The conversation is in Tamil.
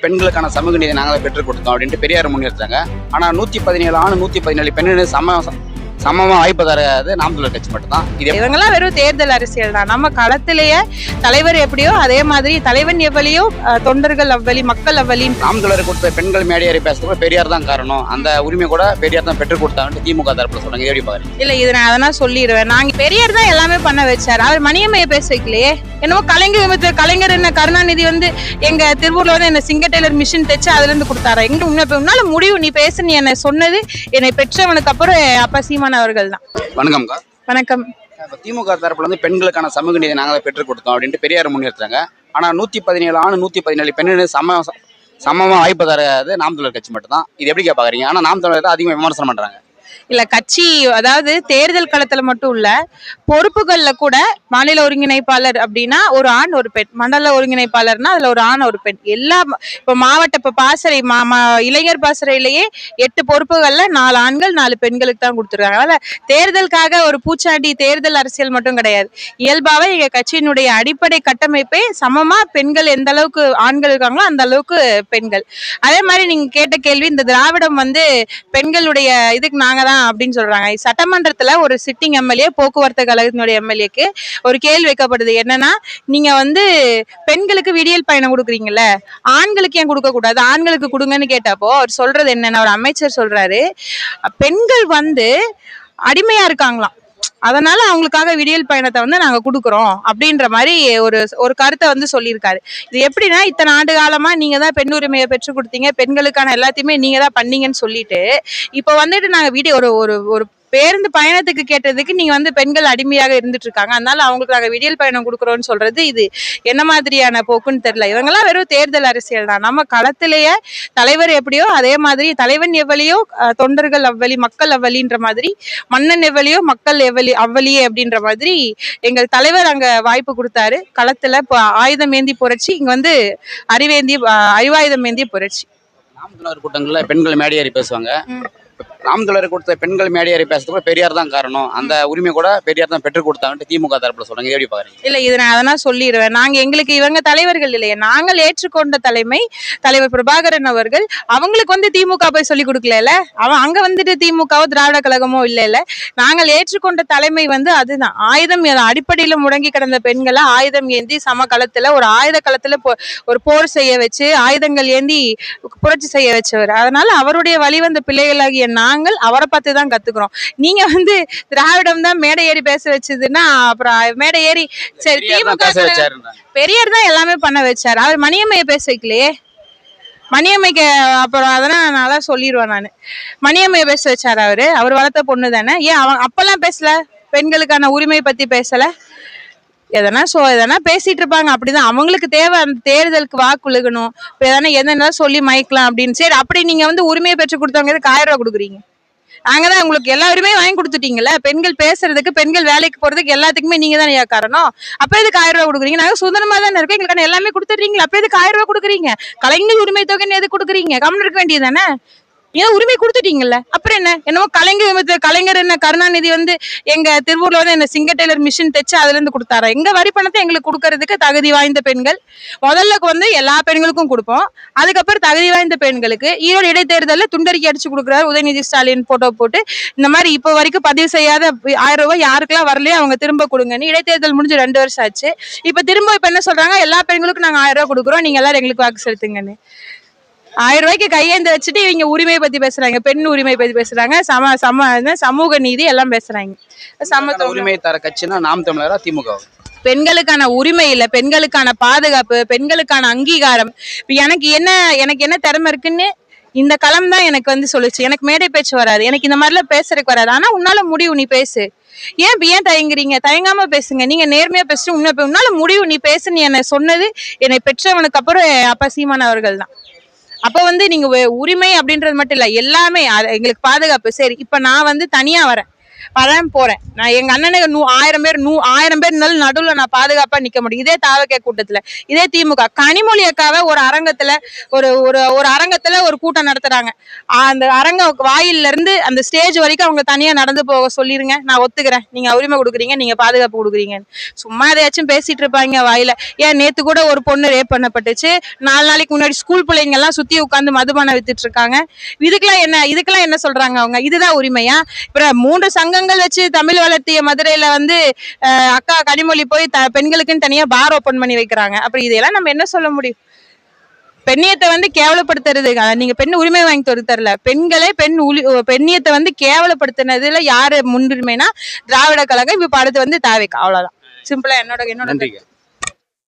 பெண்களுக்கான சமூக நீதி நாங்கள் பெற்றுக் கொடுத்தோம் அப்படின்ட்டு பெரியார் முன்னிறுத்தாங்க ஆனால் நூற்றி பதினேழு ஆண் நூற்றி பதினேழு பெண்கள் சம சமமாக வாய்ப்பு தராது. நாம் தமிழர் கட்சி மட்டும்தான். இது இவங்கெல்லாம் வெறும் தேர்தல் அரசியல் தான். நம்ம களத்திலேயே தலைவர் எப்படியோ அதே மாதிரி தலைவன் எவ்வளியோ தொண்டர்கள் அவ்வளி மக்கள் அவ்வளி நாம் தமிழர் கொடுத்த பெண்கள் மேடையேறி பேசுறப்ப பெரியார் தான் காரணம். அந்த உரிமை கூட பெரியார் தான் பெற்றுக் கொடுத்தாங்கன்னு திமுக தரப்புல சொல்றாங்க. எப்படி பாக்குறீங்க? இல்ல இது நான் அதெல்லாம் சொல்லிடுவேன். நாங்க பெரியார் தான் எல்லாமே பண்ண வச்சாரு. அவர் மணியம்மைய பேச வைக்கலையே. என்னமோ கலைஞர் கலைஞர் என்ன கருணாநிதி வந்து எங்க திருவூர்ல வந்து என்ன சிங்க டெய்லர் மிஷின் தைச்சு அதுல இருந்து கொடுத்தாரா? எங்க உன்ன உன்னால முடிவு நீ பேச நீ என்ன சொன்னது என்னை பெற்றவனுக்கு அப்புறம் அப்பா சீமான் அவர்கள் தான் வணக்கம்க்கா. வணக்கம். திமுக தரப்புல வந்து பெண்களுக்கான சமூக நீதி நாங்கள் பெற்றுக் கொடுத்தோம் அப்படின்ட்டு பெரியார் முன்னிறுத்தாங்க ஆனால் நூற்றி பதினேழு ஆண் நூற்றி பதினேழு பெண்கள் சம சமமாக வாய்ப்பு தராது நாம் தமிழர் கட்சி மட்டும்தான். இது எப்படி பாக்குறீங்க? ஆனால் நாம் தமிழர் தான் அதிகமாக விமர்சனம் பண்றாங்க. இல்ல கட்சி அதாவது தேர்தல் களத்துல மட்டும் இல்ல பொறுப்புகள்ல கூட மாநில ஒருங்கிணைப்பாளர் அப்படின்னா ஒரு ஆண் ஒரு பெண். மண்டல ஒருங்கிணைப்பாளர்னா அதுல ஒரு ஆண் ஒரு பெண். எல்லா இப்ப மாவட்ட இப்ப பாசறை மா- மா- இளைஞர் பாசறையிலேயே எட்டு பொறுப்புகள்ல நாலு ஆண்கள் நாலு பெண்களுக்கு தான் கொடுத்துருக்காங்க. அதனால தேர்தலுக்காக ஒரு பூச்சாண்டி தேர்தல் அரசியல் மட்டும் கிடையாது. இயல்பாவே எங்க கட்சியினுடைய அடிப்படை கட்டமைப்பே சமமா பெண்கள் எந்த அளவுக்கு ஆண்கள் இருக்காங்களோ அந்த அளவுக்கு பெண்கள். அதே மாதிரி நீங்க கேட்ட கேள்வி இந்த திராவிடம் வந்து பெண்களுடைய இதுக்கு நாங்க தான் அப்படின்னு சொல்றாங்க. சட்டமன்றத்துல ஒரு சிட்டிங் எம்எல்ஏ போக்குவரத்து கழகத்தினுடைய எம்எல்ஏக்கு ஒரு கேள்வி வைக்கப்படுது. என்னன்னா நீங்க வந்து பெண்களுக்கு விடியல் பயணம் கொடுக்குறீங்கல்ல ஆண்களுக்கு ஏன் கொடுக்க கூடாது? ஆண்களுக்கு கொடுங்கன்னு கேட்டப்போ அவர் சொல்றது என்னன்னா ஒரு அமைச்சர் சொல்றாரு பெண்கள் வந்து அடிமையா இருக்காங்களாம். அதனால அவங்களுக்காக விடியல் பயணத்தை வந்து நாங்க கொடுக்குறோம் அப்படின்ற மாதிரி ஒரு ஒரு கருத்தை வந்து சொல்லியிருக்காரு. இது எப்படின்னா இத்தனை ஆண்டு காலமா நீங்க தான் பெண் உரிமையை பெற்றுக் கொடுத்தீங்க பெண்களுக்கான எல்லாத்தையுமே நீங்க தான் பண்ணீங்கன்னு சொல்லிட்டு இப்போ வந்துட்டு நாங்க வீடியோ ஒரு ஒரு ஒரு பேருந்து பயணத்துக்கு கேட்டதுக்கு நீங்க வந்து பெண்கள் அடிமையாக இருந்துட்டு இருக்காங்க அதனால அவங்களுக்கு நாங்க விடியல் பயணம் கொடுக்குறோம்னு சொல்றது இது. என்ன மாதிரியான போக்குன்னு தெரியல. இவங்கெல்லாம் வெறும் தேர்தல் அரசியல் தான். நம்ம களத்திலேயே தலைவர் எப்படியோ அதே மாதிரி தலைவன் எவ்வளியோ தொண்டர்கள் அவ்வளி மக்கள் அவ்வளின்ற மாதிரி மன்னன் எவ்வளியோ மக்கள் எவ்வளி அவ்வளியே அப்படின்ற மாதிரி எங்கள் தலைவர் அங்க வாய்ப்பு கொடுத்தாரு. களத்துல இப்போ ஆயுதம் ஏந்தி புரட்சி இங்க வந்து அறிவேந்தி அறிவாயுதம் ஏந்திய புரட்சி. கூட்டங்களில் பெண்கள் மேடையேறி பேசுவாங்க. நாம் கொடுத்த பெண்கள் மேடையேறி பேசுறப்ப பெரியார் தான் காரணம். அந்த உரிமை கூட பெரியார் தான் பெற்றுக் கொடுத்தாங்கன்னு திமுக தரப்புல சொல்றாங்க. எப்படி பாக்குறீங்க? இல்ல இது நான் அதெல்லாம் சொல்லிடுவேன் நாங்க எங்களுக்கு இவங்க தலைவர்கள் இல்லையே. நாங்கள் ஏற்றுக்கொண்ட தலைமை தலைவர் பிரபாகரன் அவர்கள் அவங்களுக்கு வந்து திமுக போய் சொல்லி கொடுக்கல அவன் அங்க வந்துட்டு திமுகவோ திராவிட கழகமோ இல்ல இல்ல நாங்கள் ஏற்றுக்கொண்ட தலைமை வந்து அதுதான். ஆயுதம் அடிப்படையில முடங்கி கிடந்த பெண்களை ஆயுதம் ஏந்தி சம களத்துல ஒரு ஆயுத களத்துல போ- ஒரு போர் செய்ய வச்சு ஆயுதங்கள் ஏந்தி புரட்சி செய்ய வச்சவர். அதனால அவருடைய வழி வந்த பிள்ளைகளாகிய நாங்கள் அவரை பார்த்து தான் கத்துக்கிறோம். நீங்க வந்து திராவிடம் தான் மேடை ஏறி பேச வச்சதுன்னா அப்புறம் மேடை ஏறி சரி திமுக பெரியார் தான் எல்லாமே பண்ண வச்சாரு. அவர் மணியம்மைய பேச வைக்கலையே. மணியம்மைக்கு அப்புறம் அதெல்லாம் நல்லா சொல்லிடுவேன் நான். மணியம்மைய பேச வச்சாரு அவரு. அவர் வளர்த்த பொண்ணு தானே. ஏன் அவன் அப்பெல்லாம் பேசல? பெண்களுக்கான உரிமை பத்தி பேசல? எதனா சோ எதனா பேசிட்டு இருப்பாங்க அப்படிதான். அவங்களுக்கு தேவை அந்த தேர்தலுக்கு வாக்குழுகணும் இப்ப எதனா எதனா சொல்லி மயக்கலாம் அப்படின்னு. சரி அப்படி நீங்க வந்து உரிமையை பெற்று கொடுத்தவங்க எதுக்கு ஆயிரம் ரூபாய் கொடுக்குறீங்க. நாங்க தான் உங்களுக்கு எல்லா உரிமையும் வாங்கி கொடுத்துட்டீங்கல்ல. பெண்கள் பேசுறதுக்கு பெண்கள் வேலைக்கு போறதுக்கு எல்லாத்துக்குமே நீங்க தான் ஐயா காரணம். அப்ப எதுக்கு ஆயிரம் ரூபாய் கொடுக்குறீங்க? நாங்க சுதந்திரமா தானே இருக்கோம். எங்களுக்கான எல்லாமே கொடுத்துட்றீங்களா. அப்ப எதுக்கு ஆயிரம் ரூபாய் கொடுக்குறீங்க? கலைஞர் உரிமை தொகைன்னு எது கொடுக்குறீங்க? கம்மன் இருக்க வேண்டியதானே ஏன் உரிமை கொடுத்துட்டீங்கல்ல. அப்புறம் என்ன? என்னமோ கலைஞர் விமத்து கலைஞர் என்ன கருணாநிதி வந்து எங்க திருவூர்ல வந்து என்ன சிங்க டெய்லர் மிஷின் தைச்சு அதுல இருந்து கொடுத்தாரா? எங்க வரி பணத்தை எங்களுக்கு கொடுக்கறதுக்கு தகுதி வாய்ந்த பெண்கள். முதல்ல வந்து எல்லா பெண்களுக்கும் கொடுப்போம். அதுக்கப்புறம் தகுதி வாய்ந்த பெண்களுக்கு ஈரோடு இடைத்தேர்தலில் துண்டறிக்கை அடிச்சு கொடுக்குறாரு உதயநிதி ஸ்டாலின் போட்டோ போட்டு. இந்த மாதிரி இப்போ வரைக்கும் பதிவு செய்யாத ஆயிரம் ரூபாய் யாருக்கெல்லாம் வரலையோ அவங்க திரும்ப கொடுங்கன்னு இடைத்தேர்தல் முடிஞ்சு ரெண்டு வருஷம் ஆச்சு. இப்போ திரும்ப இப்போ என்ன சொல்றாங்க? எல்லா பெண்களுக்கும் நாங்கள் ஆயிரம் ரூபாய் கொடுக்குறோம். நீங்க எல்லாரும் எங்களுக்கு வாக்கு செலுத்துங்கன்னு. ஆயிரம் ரூபாய்க்கு கையேந்து வச்சுட்டு இவங்க உரிமையை பத்தி பேசுறாங்க பெண் உரிமை பத்தி பேசுறாங்க சம சம சமூக நீதி எல்லாம் பேசுறாங்க. அந்த சமத்துவம் உரிமை தர கட்சினா நாம் தமிழரா திமுக பெண்களுக்கான உரிமை இல்ல பெண்களுக்கான பாதுகாப்பு பெண்களுக்கான அங்கீகாரம். இப்ப எனக்கு என்ன எனக்கு என்ன திறமை இருக்குன்னு இந்த களம் தான் எனக்கு வந்து சொல்லுச்சு. எனக்கு மேடை பேச்சு வராது எனக்கு இந்த மாதிரிலாம் பேசுறதுக்கு வராது. ஆனா உன்னால முடிவு நீ பேசு. ஏன் இப்ப ஏன் தயங்குறீங்க? தயங்காம பேசுங்க. நீங்க நேர்மையா பேசுட்டு உண்மை உன்னால முடிவு நீ பேசு நீ என்ன சொன்னது என்னை பெற்றவனுக்கு அப்புறம் அப்பா சீமான் அவர்கள் தான். அப்ப வந்து நீங்க உரிமை அப்படின்றது மட்டும் இல்ல எல்லாமே எங்களுக்கு பாதுகாப்பு. சரி இப்ப நான் வந்து தனியா வரேன். வரேன் போறேன். நான் எங்க அண்ணனுக்கு நூ ஆயிரம் பேர் நூ ஆயிரம் பேர் இருந்தாலும் நடுவில் நான் பாதுகாப்பா நிக்க முடியும். இதே தாவக்கே கூட்டத்துல இதே திமுக. கனிமொழி அக்காவை ஒரு அரங்கத்துல ஒரு ஒரு ஒரு அரங்கத்துல ஒரு கூட்டம் நடத்துறாங்க. அந்த அரங்க வாயில இருந்து அந்த ஸ்டேஜ் வரைக்கும் அவங்க தனியா நடந்து போக சொல்லிருங்க. நான் ஒத்துக்கிறேன். நீங்க உரிமை கொடுக்குறீங்க நீங்க பாதுகாப்பு கொடுக்குறீங்க சும்மா எதையாச்சும் பேசிட்டு இருப்பாங்க வாயில. ஏன் நேத்து கூட ஒரு பொண்ணு ரேப் பண்ணப்பட்டுச்சு. நாலு நாளைக்கு முன்னாடி ஸ்கூல் பிள்ளைங்க எல்லாம் சுத்தி உட்காந்து மதுபானம் வித்துட்டு இருக்காங்க. இதுக்கெல்லாம் என்ன இதுக்கெல்லாம் என்ன சொல்றாங்க அவங்க? இதுதான் உரிமையா? இப்ப மூன்று சங்க சங்கங்கள் வச்சு தமிழ் வளர்த்திய மதுரையில வந்து அக்கா கனிமொழி போய் பெண்களுக்குன்னு தனியா பார் ஓபன் பண்ணி வைக்கிறாங்க. அப்புறம் இதெல்லாம் நம்ம என்ன சொல்ல முடியும்? பெண்ணியத்தை வந்து கேவலப்படுத்துறது நீங்க பெண் உரிமை வாங்கி தரு தரல. பெண்களே பெண் உளி பெண்ணியத்தை வந்து கேவலப்படுத்தினதுல யாரு முன்னுரிமைனா திராவிட கழகம். இப்ப அடுத்து வந்து தாவிக்க. அவ்வளவுதான். சிம்பிளா என்னோட என்னோட